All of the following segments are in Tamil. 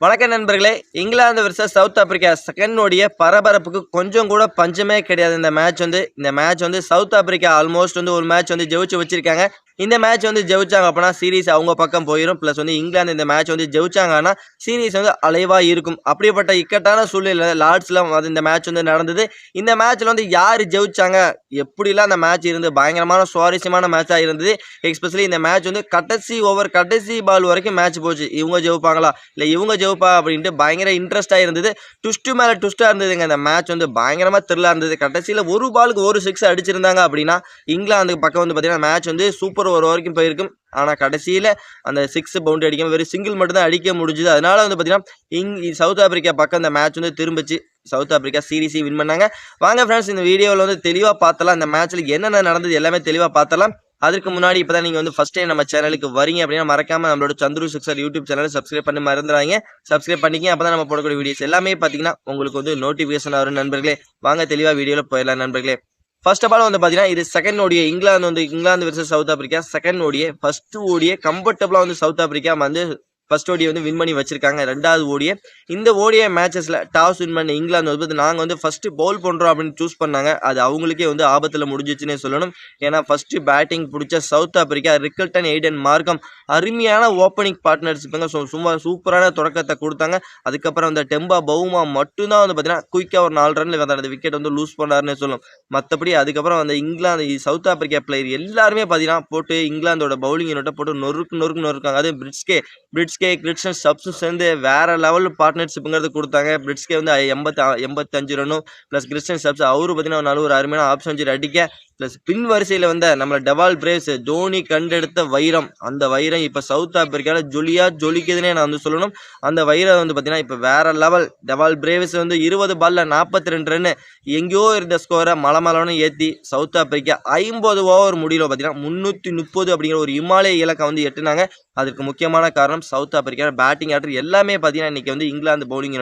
வணக்கம் நண்பர்களே இங்கிலாந்து வர்சஸ் சவுத் ஆப்பிரிக்கா செகண்டோடைய பரபரப்புக்கு கொஞ்சம் கூட பஞ்சமே கிடையாது. இந்த மேட்ச் வந்து இந்த மேட்ச் வந்து சவுத் ஆப்பிரிக்கா ஆல்மோஸ்ட் வந்து ஒரு மேட்ச் வந்து ஜெயிச்சு வச்சிருக்காங்க. இந்த மேட்ச் வந்து ஜெயிச்சாங்க அப்படின்னா சீரிஸ் அவங்க பக்கம் போயிடும் ப்ளஸ் வந்து இங்கிலாந்து இந்த மேட்ச் வந்து ஜெயிச்சாங்கன்னா சீரிஸ் வந்து அலைவா இருக்கும். அப்படிப்பட்ட இக்கட்டான சூழ்நிலை லார்ட்ஸ்ல வந்து இந்த மேட்ச் வந்து நடந்தது. இந்த மேட்ச்ல வந்து யார் ஜெயிச்சாங்க? எப்படிலாம் அந்த மேட்ச் இருந்து பயங்கரமான சுவாரஸ்யமான மேட்சாக இருந்தது. எக்ஸ்பெஷலி இந்த மேட்ச் வந்து கடைசி ஓவர் கடைசி பால் வரைக்கும் மேட்ச் போச்சு. இவங்க ஜெயிப்பாங்களா? இல்லை இவங்க ஜெயிப்பா அப்படின்ட்டு பயங்கர இன்ட்ரெஸ்ட்டாக இருந்தது. டுஸ்ட்டு மேலே டுஸ்ட்டாக இருந்ததுங்க. அந்த மேட்ச் வந்து பயங்கரமாக த்ரில்லாக இருந்தது. கடைசியில் ஒரு பாலுக்கு ஒரு சிக்ஸ் அடிச்சிருந்தாங்க அப்படின்னா இங்கிலாந்து பக்கம் வந்து பார்த்திங்கன்னா மேட்ச் வந்து சூப்பர் ஓவர் வரைக்கும் போயிருக்கும். ஆனால் கடைசியில் அந்த சிக்ஸ் பவுண்டரி அடிக்காமல் வெறும் சிங்கிள் மட்டும்தான் அடிக்க முடிஞ்சுது. அதனால வந்து பார்த்தீங்கன்னா இங் சவுத் ஆப்பிரிக்கா பக்கம் அந்த மேட்ச் வந்து திரும்பிச்சு. சவுத் ஆப்பிரிக்கா சீரிஸை வின் பண்ணாங்க. வாங்க ஃப்ரெண்ட்ஸ் இந்த வீடியோவில் வந்து தெளிவாக பார்த்தலாம் அந்த மேட்ச்சில் என்னென்ன நடந்தது எல்லாமே தெளிவாக பார்த்தலாம் அதுக்கு முன்னாடி இப்போ தான் நீங்கள் வந்து ஃபஸ்ட் டைம் நம்ம சேனலுக்கு வரீங்க அப்படின்னா மறக்காம நம்மளோட சந்துரு சிக்ஸர் யூடியூப் சேனலை சப்ஸ்கிரைப் பண்ணி மறந்துடாங்க சப்ஸ்கிரைப் பண்ணிக்க அப்போ தான் நம்ம போடக்கூடிய வீடியோஸ் எல்லாமே பார்த்தீங்கன்னா உங்களுக்கு வந்து நோட்டிஃபிகேஷன் வரும் நண்பர்களே. வாங்க தெளிவாக வீடியோவில் போயிடலாம் நண்பர்களே. ஃபர்ஸ்ட் ஆஃப் ஆல் வந்து பார்த்தீங்கன்னா இது செகண்ட் ஓடியே இங்கிலாந்து வந்து England versus South Africa. Second ஓடியே ஃபர்ஸ்ட் ஓடிய கம்ஃபர்டபுளாக வந்து சவுத் ஆப்பிரிக்கா வந்து ஃபர்ஸ்ட் ஓடியை வந்து வின் பண்ணி வச்சிருக்காங்க. ரெண்டாவது ஓடியை. இந்த ஓடிய மேட்சஸில் டாஸ் வின் பண்ண இங்கிலாந்து வந்து நாங்கள் வந்து ஃபஸ்ட்டு பவுல் பண்ணுறோம் அப்படின்னு சூஸ் பண்ணாங்க. அது அவங்களுக்கே வந்து ஆபத்தில் முடிஞ்சிச்சுன்னே சொல்லணும். ஏன்னா ஃபஸ்ட்டு பேட்டிங் பிடிச்ச South Africa Rickelton Aiden Markram அருமையான ஓப்பனிங் பார்ட்னர்ஷிப்புங்க ஸோ சும்மா சூப்பரான தொடக்கத்தை கொடுத்தாங்க. அதுக்கப்புறம் அந்த டெம்பா பவுமா மட்டும்தான் வந்து பார்த்தீங்கன்னா குயிக்காக ஒரு நாலு ரன்ல வந்து அந்த விக்கெட் வந்து லூஸ் பண்ணாருன்னு சொல்லணும். மற்றபடி அதுக்கப்புறம் அந்த இங்கிலாந்து சவுத் ஆப்பிரிக்கா பிளேயர் எல்லாருமே பார்த்தீங்கன்னா போட்டு இங்கிலாந்தோட பவுலிங் நோட்டை போட்டு நொறுக்கு நொறுக்கு நொறுக்காங்க. அதே பிரிட்ஸ்கே பிரிட்ஸ்கே கிரிட்சன் சப்ஸும் சேர்ந்து வேற லெவல் பார்ட்னர்ஷிப்புங்கிறது கொடுத்தாங்க. பிரிட்ஸ்கே வந்து எண்பத்தி எண்பத்தஞ்சு ரன்னும் ப்ளஸ் கிறிஸ்டன் சப்ஸ் அவரு பார்த்தீங்கன்னா ஒரு நல்ல ஒரு அருமையான ஆப்ஷன் அடிக்க ப்ளஸ் பின் வரிசையில் வந்த நம்மள டெவால் பிரேவ்ஸ் தோனி கண்டெடுத்த வைரம். அந்த வைரம் இப்போ சவுத் ஆப்பிரிக்காவில் ஜொலியாக ஜொலிக்குதுன்னே நான் வந்து சொல்லணும். அந்த வைரம் வந்து பார்த்தீங்கன்னா இப்போ வேற லெவல் டெவால் பிரேவ்ஸ் வந்து இருபது பால்ல நாற்பத்தி ரெண்டு ரன்னு எங்கேயோ இருந்த ஸ்கோரை மலமலன்னு ஏற்றி சவுத் ஆப்பிரிக்கா ஐம்பது ஓவர் முடியல பார்த்தீங்கன்னா முந்நூற்றி முப்பது அப்படிங்கிற ஒரு இமாலய இலக்கை வந்து எட்டுனாங்க. அதுக்கு முக்கியமான காரணம் சவுத் ஆப்பிரிக்கா பேட்டிங் ஆர்டர் எல்லாமே பார்த்தீங்கன்னா இன்னைக்கு வந்து இங்கிலாந்து பவுலிங்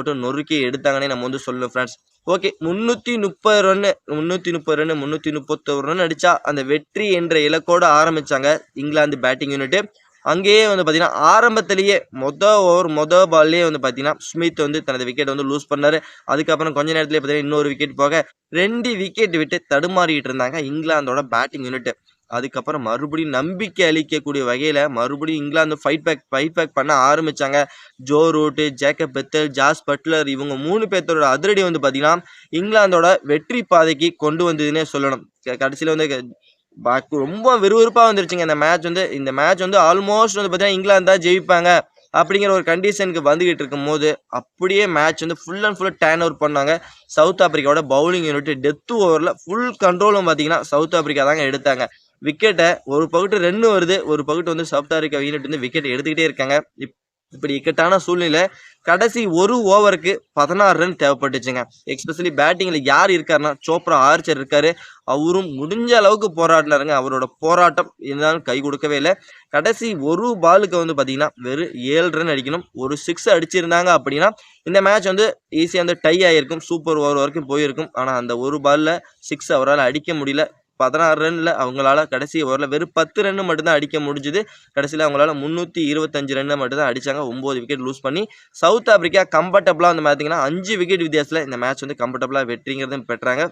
போட்டு நொறுக்கி எடுத்தாங்கன்னே நம்ம வந்து சொல்லணும் ஃப்ரெண்ட்ஸ் ஓகே முந்நூற்றி முப்பது ரன்னு முந்நூற்றி முப்பது ரன்னு முந்நூற்றி முப்பத்தொரு ரன் அடித்தா அந்த வெற்றி என்ற இலக்கோடு ஆரம்பித்தாங்க இங்கிலாந்து பேட்டிங் யூனிட்டு அங்கேயே வந்து பார்த்தீங்கன்னா ஆரம்பத்திலேயே மொதல் ஓவர் மொதல் பால்லேயே வந்து பார்த்தீங்கன்னா ஸ்மித் வந்து தனது விக்கெட் வந்து லூஸ் பண்ணார். அதுக்கப்புறம் கொஞ்ச நேரத்திலே பார்த்தீங்கன்னா இன்னொரு விக்கெட் போக ரெண்டு விக்கெட் விட்டு தடுமாறிட்டு இருந்தாங்க இங்கிலாந்தோட பேட்டிங் யூனிட் அதுக்கப்புறம் மறுபடியும் நம்பிக்கை அளிக்கக்கூடிய வகையில் மறுபடியும் England fight back fight back பண்ண ஆரம்பித்தாங்க Joe Root Jacob Bethell Jos Buttler இவங்க மூணு பேர்த்தோட அதிரடி வந்து பார்த்தீங்கன்னா இங்கிலாந்தோட வெற்றி பாதைக்கு கொண்டு வந்ததுன்னே சொல்லணும். கடைசியில் வந்து பாக்கு- ரொம்ப விறுவிறுப்பாக வந்துருச்சுங்க. இந்த மேட்ச் வந்து இந்த மேட்ச் வந்து ஆல்மோஸ்ட் வந்து பார்த்தீங்கன்னா இங்கிலாந்து தான் ஜெயிப்பாங்க அப்படிங்கிற ஒரு கண்டிஷனுக்கு வந்துகிட்டு இருக்கும் போது அப்படியே மேட்ச் வந்து ஃபுல் அண்ட் ஃபுல்லாக டேன் அவுட் பண்ணாங்க. சவுத் ஆப்பிரிக்காவோட பவுலிங் யூனிட் டெத்து ஓவரில் ஃபுல் கண்ட்ரோலும் பார்த்தீங்கன்னா சவுத் ஆப்பிரிக்கா தாங்க எடுத்தாங்க. விக்கெட்டை ஒரு பகுட்டு ரெண்டு வருது ஒரு பகுட்டு வந்து சவுத் ஆப்பிரிக்கா யூனிட் வந்து விக்கெட் எடுத்துக்கிட்டே இருக்காங்க. இப் இப்படி இக்கட்டான சூழ்நிலை கடைசி ஒரு ஓவருக்கு பதினாறு ரன் தேவைப்பட்டுச்சுங்க. எக்ஸ்பெஷலி பேட்டிங்கில் யார் இருக்காருன்னா சோப்ரா ஆர்ச்சர் இருக்காரு. அவரும் முடிஞ்ச அளவுக்கு போராடினாருங்க. அவரோட போராட்டம் இருந்தாலும் கை கொடுக்கவே இல்லை. கடைசி ஒரு பாலுக்கு வந்து பார்த்தீங்கன்னா வெறும் ஏழு ரன் அடிக்கணும். ஒரு சிக்ஸ் அடிச்சிருந்தாங்க அப்படின்னா இந்த மேட்ச் வந்து ஈஸியாக வந்து டை ஆகிருக்கும் சூப்பர் ஓவர் வரைக்கும் போயிருக்கும். ஆனால் அந்த ஒரு பாலில் சிக்ஸ் அவரால் அடிக்க முடியல. பதினாறு ரன்னில் அவங்களால கடைசி ஓவரில் வெறும் பத்து ரன்னு மட்டும்தான் அடிக்க முடிஞ்சுது. கடைசியில் அவங்களால முந்நூற்றி இருபத்தஞ்சு ரன் மட்டும்தான் அடித்தாங்க ஒம்பது விக்கெட் லூஸ் பண்ணி சவுத் ஆப்பிரிக்கா கம்ஃபர்டபுளாக வந்து பார்த்தீங்கன்னா அஞ்சு விக்கெட் வித்தியாசத்தில் இந்த மேட்ச் வந்து கம்ஃபர்டபுளாக வெற்றிங்கிறதும் பெற்றாங்க.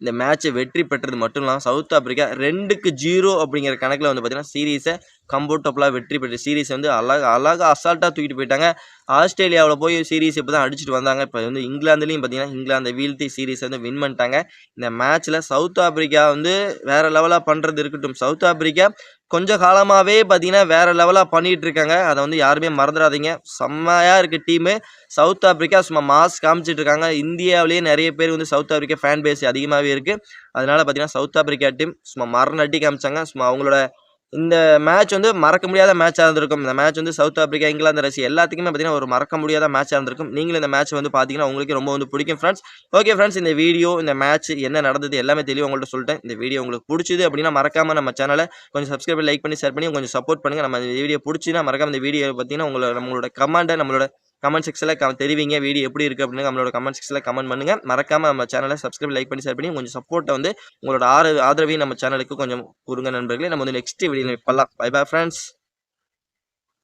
இந்த மேட்ச்சை வெற்றி பெற்றது மட்டும் இல்லாமல் சவுத் ஆப்பிரிக்கா ரெண்டுக்கு ஜீரோ அப்படிங்கிற கணக்கில் வந்து பார்த்தீங்கன்னா சீரீஸை கம்ஃபர்டபுளாக வெற்றி பெற்ற சீரீஸ் வந்து அழகா அழகாக அசால்ட்டாக தூக்கிட்டு போயிட்டாங்க. ஆஸ்திரேலியாவில் போய் சீரீஸ் இப்போ தான் அடிச்சுட்டு வந்தாங்க. இப்போ வந்து இங்கிலாந்துலேயும் பார்த்தீங்கன்னா இங்கிலாந்தை வீழ்த்தி சீரீஸ் வந்து வின் பண்ணிட்டாங்க. இந்த மேட்ச்சில் சவுத் ஆப்பிரிக்கா வந்து வேறு லெவலாக பண்ணுறது இருக்கட்டும். சவுத் ஆப்பிரிக்கா கொஞ்சம் காலமாகவே பார்த்தீங்கன்னா வேறு லெவலாக பண்ணிகிட்டு இருக்காங்க. அதை வந்து யாருமே மறந்துடாதீங்க செம்மையாக இருக்குது டீமு சவுத் ஆப்ரிக்கா சும்மா மாஸ் காமிச்சிட்டு இருக்காங்க. இந்தியாவிலேயே நிறைய பேர் வந்து சவுத் ஆப்ரிக்கா ஃபேன் பேஸ் அதிகமாகவே இருக்குது அதனால் பார்த்தீங்கன்னா சவுத் ஆப்பிரிக்கா டீம் சும்மா மரண அடி காமிச்சாங்க. சும்மா அவங்களோட இந்த மேட்ச் வந்து மறக்க முடியாத மேட்சாக இருந்திருக்கும். இந்த மேட்ச் வந்து சவுத் ஆப்பிரிக்கா இங்கிலாந்து ரஷ்யா எல்லாத்துக்குமே பார்த்தீங்கன்னா ஒரு மறக்க முடியாத மேட்சாக இருந்திருக்கும். நீங்களும் இந்த மேட்ச் வந்து பார்த்தீங்கன்னா உங்களுக்கு ரொம்ப வந்து பிடிக்கும் ஃப்ரெண்ட்ஸ் ஓகே ஃப்ரெண்ட்ஸ் இந்த வீடியோ இந்த மேட்ச் என்ன நடந்தது எல்லாமே தெளிவாக உங்கள்கிட்ட சொல்லிட்டேன். இந்த வீடியோ உங்களுக்கு பிடிச்சது அப்படின்னா மறக்காம நம்ம சேனலை கொஞ்சம் சப்ஸ்கிரைப் லைக் பண்ணி ஷேர் பண்ணி கொஞ்சம் சப்போர்ட் பண்ணுங்கள் நம்ம இந்த வீடியோ பிடிச்சினா மறக்காம இந்த வீடியோ பார்த்தீங்கன்னா உங்களோட நம்மளோட கமெண்ட்டை நம்மளோட கமெண்ட் செக்ஷனில் க தெரிவிங்க வீடியோ எப்படி இருக்குது அப்படின்னு நம்மளோட கமெண்ட் செக்ஷனில் கமெண்ட் பண்ணுங்க. மறக்காமல் நம்ம சேனலை சப்ஸ்கிரைப் லைக் பண்ணி ஷேர் பண்ணி கொஞ்சம் சப்போர்ட்டை வந்து உங்களோட ஆறு ஆதரவையும் நம்ம சேனலுக்கு கொஞ்சம் கொடுங்க நண்பர்களே. நம்ம வந்து நெக்ஸ்ட் வீடியோ பண்ணலாம் பை பை ஃப்ரெண்ட்ஸ்